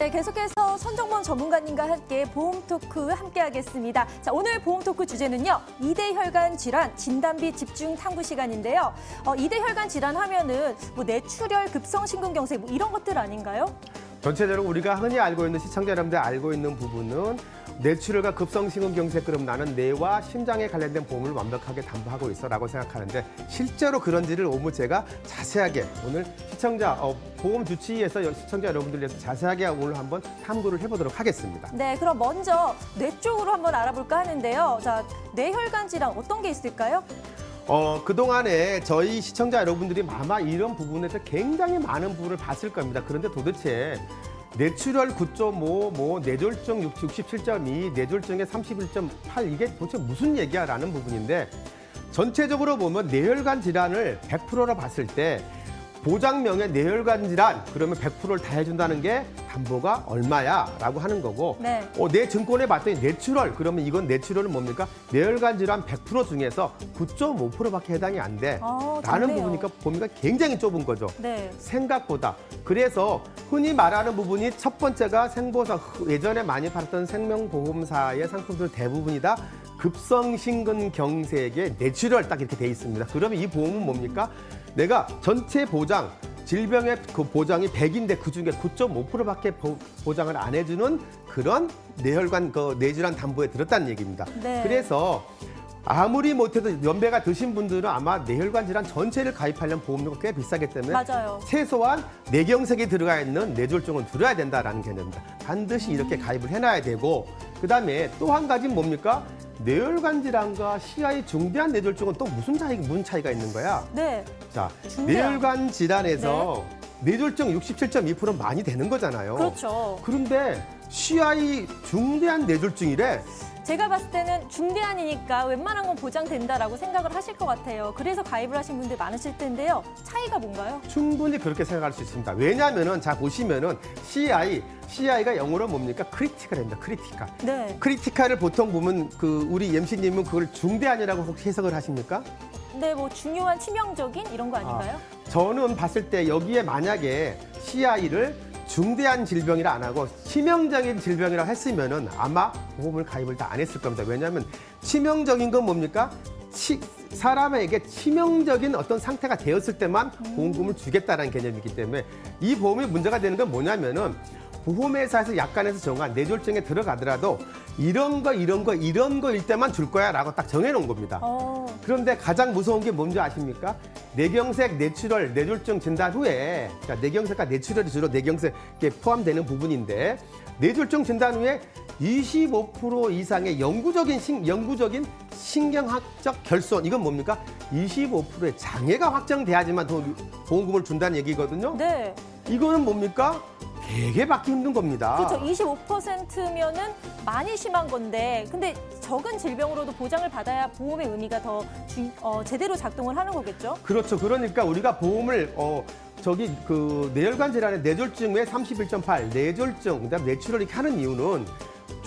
네, 계속해서 손정범 전문가님과 함께 보험 토크 함께 하겠습니다. 자, 오늘 보험 토크 주제는요. 이대 혈관 질환 진단비 집중 탐구 시간인데요. 어, 이대 혈관 질환 하면은 뭐 뇌출혈, 급성 심근경색 뭐 이런 것들 아닌가요? 전체적으로 우리가 흔히 알고 있는 시청자 여러분들 알고 있는 부분은 뇌출혈과 급성심근경색 그럼 나는 뇌와 심장에 관련된 보험을 완벽하게 담보하고 있어라고 생각하는데 실제로 그런지를 오늘 제가 자세하게 오늘 시청자 어, 보험 주치의에서 여- 시청자 여러분들 위해서 자세하게 오늘 한번 탐구를 해보도록 하겠습니다. 네, 그럼 먼저 뇌 쪽으로 한번 알아볼까 하는데요. 자, 뇌혈관 질환 어떤 게 있을까요? 어, 그동안에 저희 시청자 여러분들이 아마 이런 부분에서 굉장히 많은 부분을 봤을 겁니다. 그런데 도대체 뇌출혈 9.5, 뭐 뇌졸중 67.2, 뇌졸중의 31.8 이게 도대체 무슨 얘기야라는 부분인데 전체적으로 보면 뇌혈관 질환을 100%로 봤을 때 보장명의 뇌혈관 질환 그러면 100%를 다 해준다는 게 담보가 얼마야 라고 하는 거고 네. 어, 내 증권에 봤더니 뇌출혈 그러면 이건 뇌출혈은 뭡니까? 뇌혈관 질환 100% 중에서 9.5%밖에 해당이 안 돼. 아, 라는 좋네요. 부분이니까 범위가 굉장히 좁은 거죠. 네. 생각보다. 그래서 흔히 말하는 부분이 첫 번째가 생보사 예전에 많이 팔았던 생명보험사의 상품들 대부분이 다 급성심근경색의 뇌출혈 딱 이렇게 돼 있습니다. 그러면 이 보험은 뭡니까? 내가 전체 보장 질병의 그 보장이 100인데 그 중에 9.5%밖에 보장을 안 해주는 그런 뇌혈관 그 뇌질환 담보에 들었다는 얘기입니다. 네. 그래서 아무리 못해도 연배가 드신 분들은 아마 뇌혈관 질환 전체를 가입하려면 보험료가 꽤 비싸기 때문에 맞아요. 최소한 뇌경색이 들어가 있는 뇌졸중은 들어야 된다라는 개념입니다. 반드시 이렇게 가입을 해놔야 되고 그다음에 또 한 가지는 뭡니까? 뇌혈관 질환과 CI 중대한 뇌졸중은 또 무슨 차이 무슨 차이가 있는 거야? 네. 자, 중대한. 뇌혈관 질환에서 뇌졸중 67.2%는 많이 되는 거잖아요. 그렇죠. 그런데 CI 중대한 뇌졸중이래. 제가 봤을 때는 중대한이니까 웬만한 건 보장된다라고 생각을 하실 것 같아요. 그래서 가입을 하신 분들 많으실 텐데요. 차이가 뭔가요? 충분히 그렇게 생각할 수 있습니다. 왜냐하면은 자 보시면은 CI, CI가 영어로 뭡니까? 크리티컬입니다. 크리티컬. 네. 크리티컬을 보통 보면 그 우리 MC님은 그걸 중대한이라고 혹시 해석을 하십니까? 네, 뭐 중요한 치명적인 이런 거 아닌가요? 저는 봤을 때 여기에 만약에 CI를 중대한 질병이라 안 하고 치명적인 질병이라 했으면은 아마 보험을 가입을 다 안 했을 겁니다. 왜냐하면 치명적인 건 뭡니까? 치, 사람에게 치명적인 어떤 상태가 되었을 때만 보험금을 주겠다는 개념이기 때문에 이 보험이 문제가 되는 건 뭐냐면은 보험회사에서 약관에서 정한 뇌졸중에 들어가더라도 이런 거 이런 거 이런 거일 때만 줄 거야 라고 딱 정해놓은 겁니다. 어, 그런데 가장 무서운 게 뭔지 아십니까? 뇌경색, 뇌출혈, 뇌졸중 진단 후에 그러니까 뇌경색과 뇌출혈이 주로 뇌경색에 포함되는 부분인데 뇌졸중 진단 후에 25% 이상의 영구적인 신, 영구적인 신경학적 결손 이건 뭡니까? 25%의 장애가 확정돼야지만 더 보험금을 준다는 얘기거든요. 네. 이거는 뭡니까? 되게 받기 힘든 겁니다. 그렇죠. 25%면은 많이 심한 건데, 근데 적은 질병으로도 보장을 받아야 보험의 의미가 더 주- 어, 제대로 작동을 하는 거겠죠? 그렇죠. 그러니까 우리가 보험을 어 저기 그 뇌혈관 질환의 뇌졸중의 31.8 뇌졸중 그다음 뇌출혈 이렇게 하는 이유는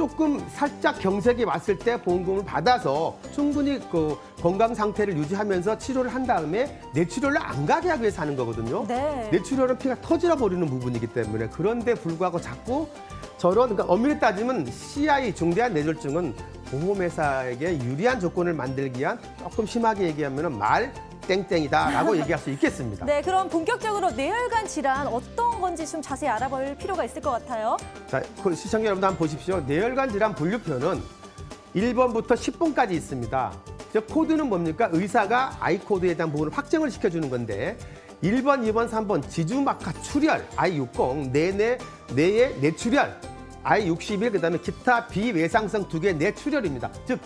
조금 살짝 경색이 왔을 때 보험금을 받아서 충분히 그 건강 상태를 유지하면서 치료를 한 다음에 뇌출혈을 안 가게 하기 위해서 하는 거거든요. 네. 뇌출혈은 피가 터지러 버리는 부분이기 때문에 그런데 불구하고 자꾸 저런 그러니까 엄밀히 따지면 CI 중대한 뇌졸중은 보험회사에게 유리한 조건을 만들기 위한 조금 심하게 얘기하면 말 땡땡이다라고 얘기할 수 있겠습니다. 네, 그럼 본격적으로 뇌혈관 질환 어떤 건지 좀 자세히 알아볼 필요가 있을 것 같아요. 자, 그 시청자 여러분 한번 보십시오. 뇌혈관 질환 분류표는 1번부터 10번까지 있습니다. 저 코드는 뭡니까? 의사가 아이코드에 대한 부분을 확정을 시켜주는 건데 1번, 2번, 3번 지주막하 출혈 I60 내내 뇌의 뇌출혈 I61 그다음에 기타 비외상성 두 개 뇌출혈입니다. 즉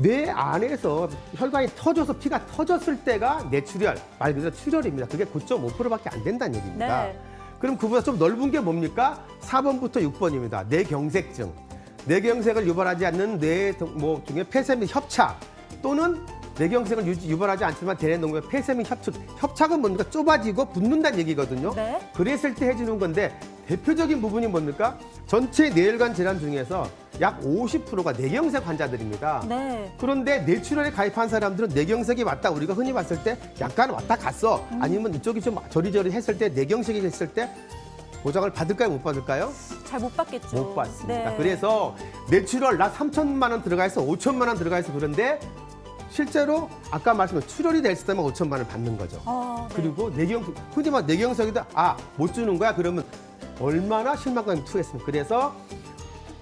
뇌 안에서 혈관이 터져서 피가 터졌을 때가 뇌출혈 말 그대로 출혈입니다. 그게 9.5%밖에 안 된다는 얘기입니다. 네. 그럼 그보다 좀 넓은 게 뭡니까? 4번부터 6번입니다. 뇌경색증. 뇌경색을 유발하지 않는 뇌 뭐 중에 폐쇄 및 협착 또는 뇌경색을 유지- 유발하지 않지만 대뇌동맥 폐쇄 및 협착. 협착은 뭡니까? 좁아지고 붓는다는 얘기거든요. 네. 그랬을 때 해주는 건데 대표적인 부분이 뭡니까? 전체 뇌혈관 질환 중에서 약 50%가 뇌경색 환자들입니다. 네. 그런데 뇌출혈에 가입한 사람들은 뇌경색이 왔다. 우리가 흔히 봤을 때 약간 왔다 갔어. 아니면 이쪽이 좀 저리저리 했을 때 뇌경색이 됐을 때 보장을 받을까요, 못 받을까요? 잘 못 받겠죠. 못 받습니다. 네. 그래서 내출월 나 3천만 원 들어가 있어, 5천만 원 들어가 있어 그런데 실제로 아까 말씀한 출혈이 됐을 때만 5천만 원을 받는 거죠. 아, 네. 그리고 내경 흔히 말 내경색이다 아못 주는 거야 그러면 얼마나 실망감이 투했습니까 그래서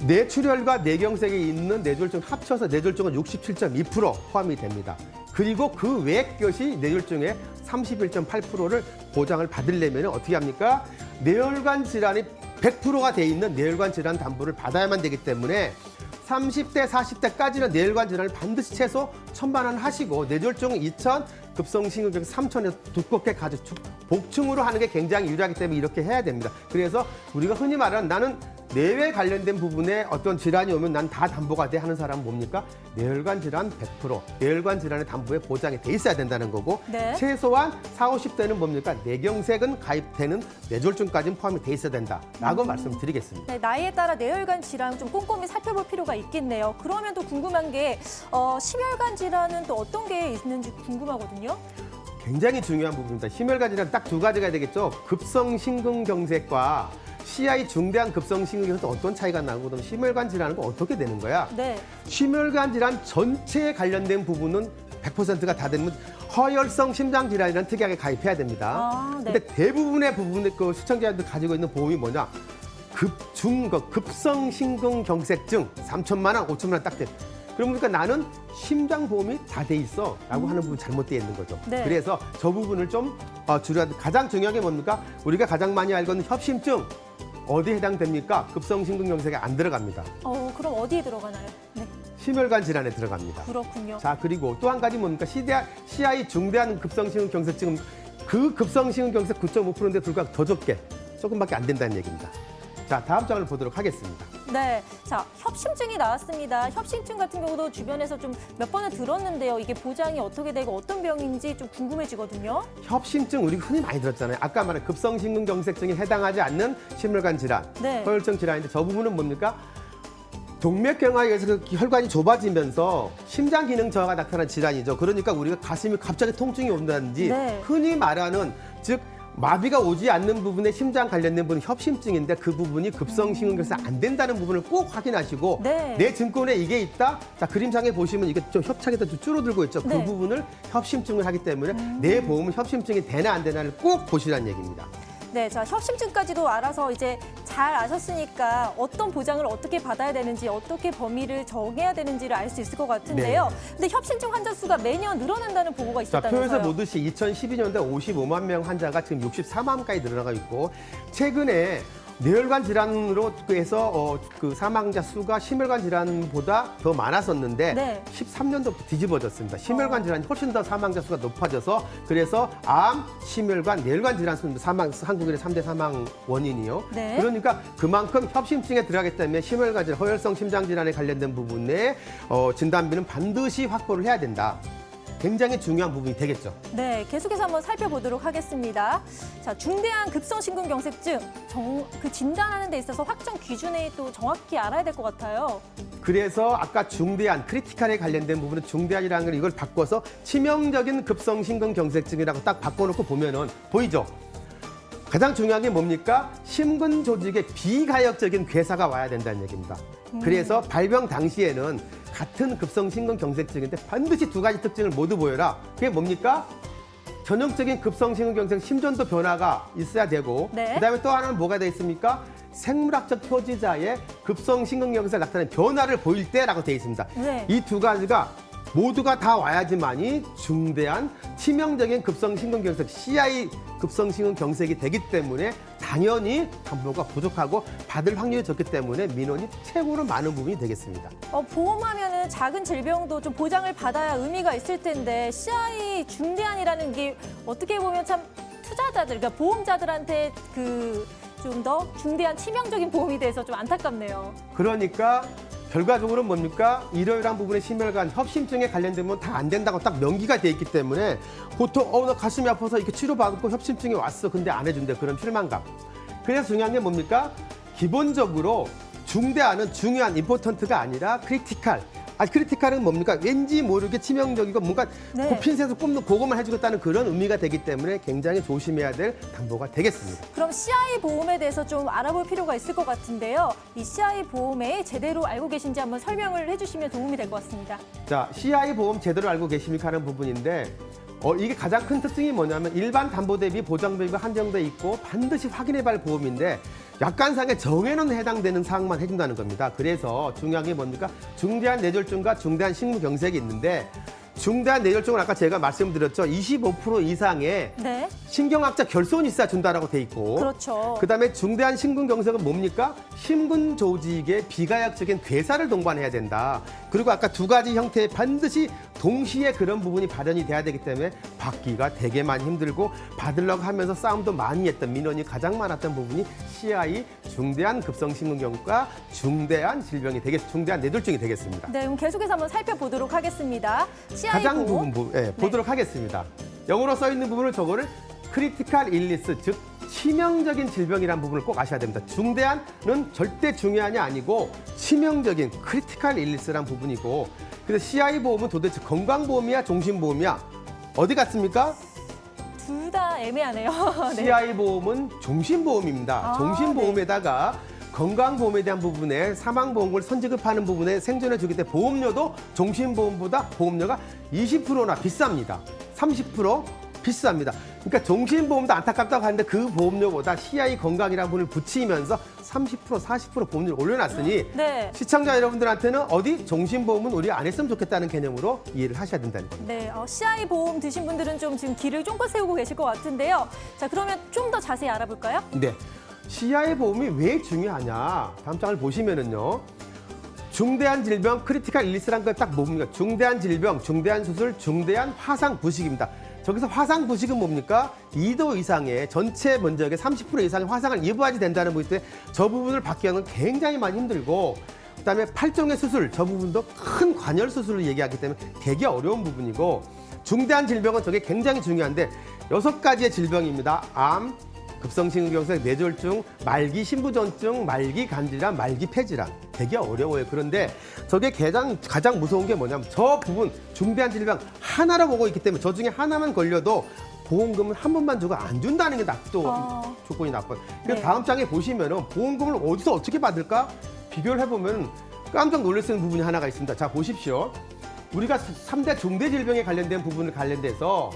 뇌출혈과 뇌경색이 있는 뇌졸중 합쳐서 뇌졸중은 67.2% 포함이 됩니다. 그리고 그 외 것이 뇌졸중의 31.8%를 보장을 받으려면 어떻게 합니까? 뇌혈관 질환이 100%가 돼 있는 뇌혈관 질환 담보를 받아야만 되기 때문에 30대, 40대까지는 뇌혈관 질환을 반드시 최소 천만 원 하시고 뇌졸중 2천, 급성심근경 3천에서 두껍게 가져 복층으로 하는 게 굉장히 유리하기 때문에 이렇게 해야 됩니다. 그래서 우리가 흔히 말하는 나는 뇌에 관련된 부분에 어떤 질환이 오면 난 다 담보가 돼 하는 사람은 뭡니까? 뇌혈관 질환 100%, 뇌혈관 질환의 담보에 보장이 돼 있어야 된다는 거고 네. 최소한 4, 50대는 뭡니까? 뇌경색은 가입되는 뇌졸중까지는 포함이 돼 있어야 된다라고 말씀드리겠습니다. 네, 나이에 따라 뇌혈관 질환 좀 꼼꼼히 살펴볼 필요가 있겠네요. 그러면 또 궁금한 게 어, 심혈관 질환은 또 어떤 게 있는지 궁금하거든요. 굉장히 중요한 부분입니다. 심혈관 질환 딱 두 가지가 되겠죠. 급성 심근경색과 CI 중대한 급성 심근경색 어떤 차이가 나고 그다음 심혈관 질환은 어떻게 되는 거야? 네. 심혈관 질환 전체에 관련된 부분은 100%가 다 되면 허혈성 심장 질환이라는 특이하게 가입해야 됩니다. 아, 네. 근데 대부분의 부분의 그 시청자들 가지고 있는 보험이 뭐냐? 급중 그 급성 심근경색증 3천만 원, 5천만 원 딱 돼. 그러니까 나는 심장 보험이 다 돼 있어라고 하는 부분 잘못되어 있는 거죠. 네. 그래서 저 부분을 좀 어, 줄여야 돼. 가장 중요한 게 뭡니까? 우리가 가장 많이 알고 있는 협심증 어디에 해당됩니까? 급성 심근경색에 안 들어갑니다. 어, 그럼 어디에 들어가나요? 네. 심혈관 질환에 들어갑니다. 그렇군요. 자 그리고 또 한 가지 뭡니까 CDI, CI 중대한 급성심근 경색증은 그 급성심근 경색 9.5%인데 불구하고 더 적게 조금밖에 안 된다는 얘기입니다. 자 다음 장을 보도록 하겠습니다. 네. 자, 협심증이 나왔습니다. 협심증 같은 경우도 주변에서 좀 몇 번을 들었는데요. 이게 보장이 어떻게 되고 어떤 병인지 좀 궁금해지거든요. 협심증 우리 흔히 많이 들었잖아요. 아까 말한 급성심근 경색증에 해당하지 않는 심혈관 질환, 네. 허혈증 질환인데 저 부분은 뭡니까? 동맥경화에 의해서 그 혈관이 좁아지면서 심장 기능 저하가 나타난 질환이죠. 그러니까 우리가 가슴이 갑자기 통증이 온다든지 네. 흔히 말하는 즉 마비가 오지 않는 부분에 심장 관련된 부분은 협심증인데 그 부분이 급성심근경색 안 된다는 부분을 꼭 확인하시고 네. 내 증권에 이게 있다. 자 그림상에 보시면 이게 좀 협착이 좀 줄어들고 있죠. 네. 음. 그 부분을 협심증을 하기 때문에 내 보험은 협심증이 되나 안 되나를 꼭 보시라는 얘기입니다. 네, 자 협심증까지도 알아서 이제 잘 아셨으니까 어떤 보장을 어떻게 받아야 되는지 어떻게 범위를 정해야 되는지를 알 수 있을 것 같은데요. 근데 협심증 환자 수가 매년 늘어난다는 보고가 자, 있었다면서요. 표에서 보듯이 2012년대 54만 명 환자가 지금 64만까지 늘어나고 있고 최근에 뇌혈관 질환으로 해서 어, 그 사망자 수가 심혈관 질환보다 더 많았었는데 네. 13년도부터 뒤집어졌습니다. 심혈관 어. 질환이 훨씬 더 사망자 수가 높아져서 그래서 암, 심혈관, 뇌혈관 질환 수는 사망 한국인의 삼대 사망 원인이요. 네. 그러니까 그만큼 협심증에 들어가기 때문에 심혈관 질환, 허혈성 심장 질환에 관련된 부분에 어, 진단비는 반드시 확보를 해야 된다. 굉장히 중요한 부분이 되겠죠. 네, 계속해서 한번 살펴보도록 하겠습니다. 자, 중대한 급성심근경색증 정, 그 진단하는 데 있어서 확정 기준에 또 정확히 알아야 될 것 같아요. 그래서 아까 중대한 크리티컬에 관련된 부분은 중대한이라는 걸 이걸 바꿔서 치명적인 급성 심근경색증이라고 딱 바꿔놓고 보면은 보이죠? 가장 중요한 게 뭡니까? 심근 조직에 비가역적인 괴사가 와야 된다는 얘기입니다. 그래서 발병 당시에는 같은 급성 심근경색증인데 반드시 두 가지 특징을 모두 보여라. 그게 뭡니까? 전형적인 급성심근경색 심전도 변화가 있어야 되고 네. 그다음에 또 하나는 뭐가 돼 있습니까? 생물학적 표지자의 급성심근경색 나타나는 변화를 보일 때라고 돼 있습니다. 네. 이두 가지가 모두가 다 와야지만이 중대한 치명적인 급성심근경색 CI 급성심근경색이 되기 때문에 당연히 담보가 부족하고 받을 확률이 적기 때문에 민원이 최고로 많은 부분이 되겠습니다. 어, 보험하면은 작은 질병도 좀 보장을 받아야 의미가 있을 텐데 CI 중대한이라는 게 어떻게 보면 참 투자자들, 그러니까 보험자들한테 그 좀 더 중대한 치명적인 보험이 돼서 좀 안타깝네요. 그러니까 결과적으로 뭡니까? 이러이러한 부분의 심혈관 협심증에 관련되면 다 안 된다고 딱 명기가 돼 있기 때문에 보통 어 나 가슴이 아파서 이렇게 치료받고 협심증이 왔어 근데 안 해준대 그런 실망감. 그래서 중요한 게 뭡니까? 기본적으로 중대한은 중요한 임포턴트가 아니라 크리티컬 아 크리티컬은 뭡니까? 왠지 모르게 치명적이고 뭔가 네. 고핀셋을 꼽는 그것만 해주겠다는 그런 의미가 되기 때문에 굉장히 조심해야 될 담보가 되겠습니다. 그럼 CI 보험에 대해서 좀 알아볼 필요가 있을 것 같은데요. 이 CI 보험에 제대로 알고 계신지 한번 설명을 해주시면 도움이 될 것 같습니다. 자, CI 보험 제대로 알고 계십니까 하는 부분인데 어, 이게 가장 큰 특징이 뭐냐면 일반 담보 대비 보장 비가 한정돼 있고 반드시 확인해 봐야 할 보험인데 약관상의 정해는 해당되는 사항만 해준다는 겁니다. 그래서 중요한 게 뭡니까? 중대한 뇌졸중과 중대한 식무경색이 있는데 중대한 뇌졸중은 아까 제가 말씀드렸죠. 25% 이상의 네, 신경학적 결손이 있어야 준다라고 돼 있고 그렇죠. 그다음에 중대한 심근경색은 뭡니까? 심근 조직의 비가역적인 괴사를 동반해야 된다. 그리고 아까 두 가지 형태에 반드시 동시에 그런 부분이 발현이 돼야 되기 때문에 받기가 되게 많이 힘들고 받으려고 하면서 싸움도 많이 했던 민원이 가장 많았던 부분이 CI 중대한 급성 심근경과 중대한 질병이 되겠 중대한 뇌졸중이 되겠습니다. 네, 그럼 계속해서 한번 살펴보도록 하겠습니다. 가장. 부분 보, 예, 보도록 하겠습니다. 영어로 써 있는 부분을 저거를 크리티컬 일리스 즉 치명적인 질병이라는 부분을 꼭 아셔야 됩니다. 중대한은 절대 중요한이 아니고 치명적인 크리티컬 일리스라는 부분이고 그래서 CI 보험은 도대체 건강보험이야 종신보험이야 어디 같습니까? 둘 다 애매하네요. 네. CI 보험은 종신보험입니다. 아, 종신보험에다가 건강보험에 대한 부분에 사망보험을 선지급하는 부분에 생존해 주기 때문에 보험료도 종신보험보다 보험료가 20%나 비쌉니다. 30% 비쌉니다. 그러니까 종신보험도 안타깝다고 하는데 그 보험료보다 CI 건강이라는 부분을 붙이면서 30% 40% 보험료를 올려놨으니 네. 시청자 여러분들한테는 어디 종신보험은 우리 안 했으면 좋겠다는 개념으로 이해를 하셔야 된다는 겁니다. 네, 어, CI 보험 드신 분들은 좀 지금 길을 쫑긋 세우고 계실 것 같은데요. 자, 그러면 좀 더 자세히 알아볼까요? 네. CI 보험이 왜 중요하냐? 다음 장을 보시면은요. 중대한 질병 크리티컬 일리스란 걸 딱 뭡니까? 중대한 질병, 중대한 수술, 중대한 화상 부식입니다. 저기서 화상 부식은 뭡니까? 2도 이상의 전체 면적의 30% 이상의 화상을 입어야지 된다는 부분 때문에 저 부분을 위해서는 굉장히 많이 힘들고 그다음에 팔종의 수술 저 부분도 큰 관열 수술을 얘기하기 때문에 되게 어려운 부분이고 중대한 질병은 저게 굉장히 중요한데 여섯 가지의 질병입니다. 암, 급성심근경색, 뇌졸중, 말기 신부전증, 말기 간질환, 말기 폐질환 되게 어려워요. 그런데 저게 가장 가장 무서운 게 뭐냐면 저 부분 중대한 질병 하나로 보고 있기 때문에 저 중에 하나만 걸려도 보험금을 한 번만 주고 안 준다는 게 납도 아. 조건이 나빠요. 그래서 네. 다음 장에 보시면은 보험금을 어디서 어떻게 받을까 비교를 해보면 깜짝 놀랄 수 있는 부분이 하나가 있습니다. 자 보십시오. 우리가 삼대 중대 질병에 관련된 부분을 관련돼서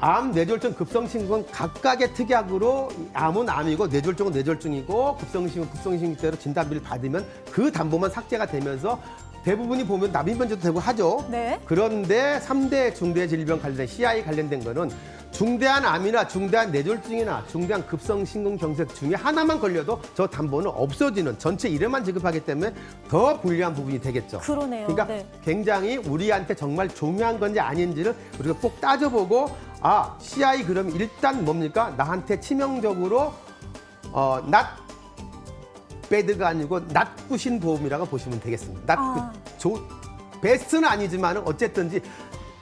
암, 뇌졸중, 급성심근 각각의 특약으로 암은 암이고 뇌졸중은 뇌졸중이고 급성심근 급성심근대로 진단비를 받으면 그 담보만 삭제가 되면서 대부분이 보면 납입변제도 되고 하죠. 네. 그런데 삼대 중대 질병 관련된 CI 관련된 거는 중대한 암이나 중대한 뇌졸중이나 중대한 급성심근경색 중에 하나만 걸려도 저 담보는 없어지는 전체 이름만 지급하기 때문에 더 불리한 부분이 되겠죠. 그러네요. 그러니까 네. 굉장히 우리한테 정말 중요한 건지 아닌지를 우리가 꼭 따져보고 아 CI 그럼 일단 뭡니까 나한테 치명적으로 어, 낫 배드가 아니고 낫구신 보험이라고 보시면 되겠습니다. 낫 아. 조, 베스트는 아니지만은 어쨌든지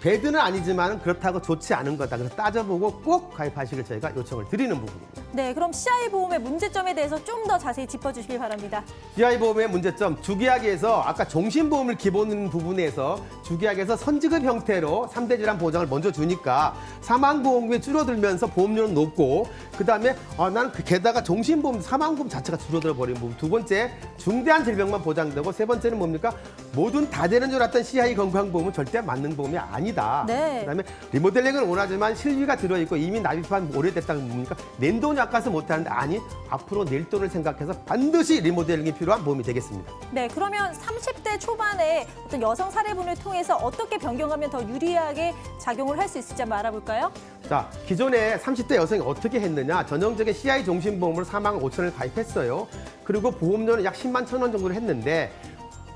배드는 아니지만은 그렇다고 좋지 않은 거다. 그래서 따져보고 꼭 가입하시길 저희가 요청을 드리는 부분입니다. 네, 그럼 CI 보험의 문제점에 대해서 좀 더 자세히 짚어주시길 바랍니다. GI 보험의 문제점 주계약에서 아까 종신보험을 기본 부분에서 주계약에서 선지급 형태로 삼대 질환 보장을 먼저 주니까 사망보험금이 줄어들면서 보험료는 높고 그다음에 아, 나는 그 게다가 종신보험 사망보험 자체가 줄어들어 버린 부분 두 번째 중대한 질병만 보장되고 세 번째는 뭡니까 모든 다 되는 줄 알았던 CI 건강보험은 절대 맞는 보험이 아니다. 네. 그다음에 리모델링은 원하지만 실비가 들어있고 이미 납입한 오래됐다는 뭡니까 낸 돈이 아까서 못하는데 아니 앞으로 낼 돈을 생각해서 반드시 리모델링이 필요한 보험이 되겠습니다. 네, 그러면 30대 초반에 어떤 여성 사례분을 통해서 어떻게 변경하면 더 유리하게 작용을 할 수 있을지 한번 알아볼까요? 자, 기존에 30대 여성이 어떻게 했느냐? 전형적인 CI 종신보험으로 4만 5천을 가입했어요. 그리고 보험료는 약 10만 천 원 정도를 했는데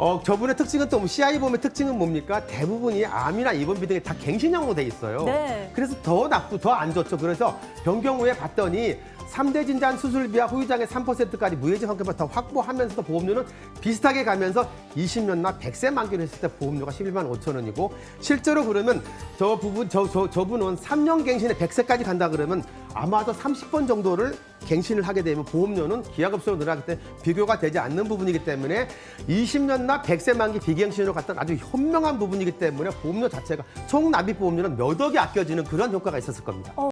어, 저분의 특징은 또 CI 보험의 특징은 뭡니까? 대부분이 암이나 입원비 등이 다 갱신형으로 돼 있어요. 네. 그래서 더 나쁘, 더 안 좋죠. 그래서 변경 후에 봤더니 삼대 진단 수술비와 후유장의 3%까지 무해지 환급을 더 확보하면서도 보험료는 비슷하게 가면서 20년나 100세 만기를 했을 때 보험료가 11만 5천 원이고 실제로 그러면 저 부분, 저, 저, 저분은 3년 갱신에 100세까지 간다 그러면 아마도 30번 정도를 갱신을 하게 되면 보험료는 기하급수로 늘어나기 때문에 비교가 되지 않는 부분이기 때문에 20년나 100세 만기 비갱신으로 갔던 아주 현명한 부분이기 때문에 보험료 자체가 총 납입 보험료는 몇 억이 아껴지는 그런 효과가 있었을 겁니다. 어,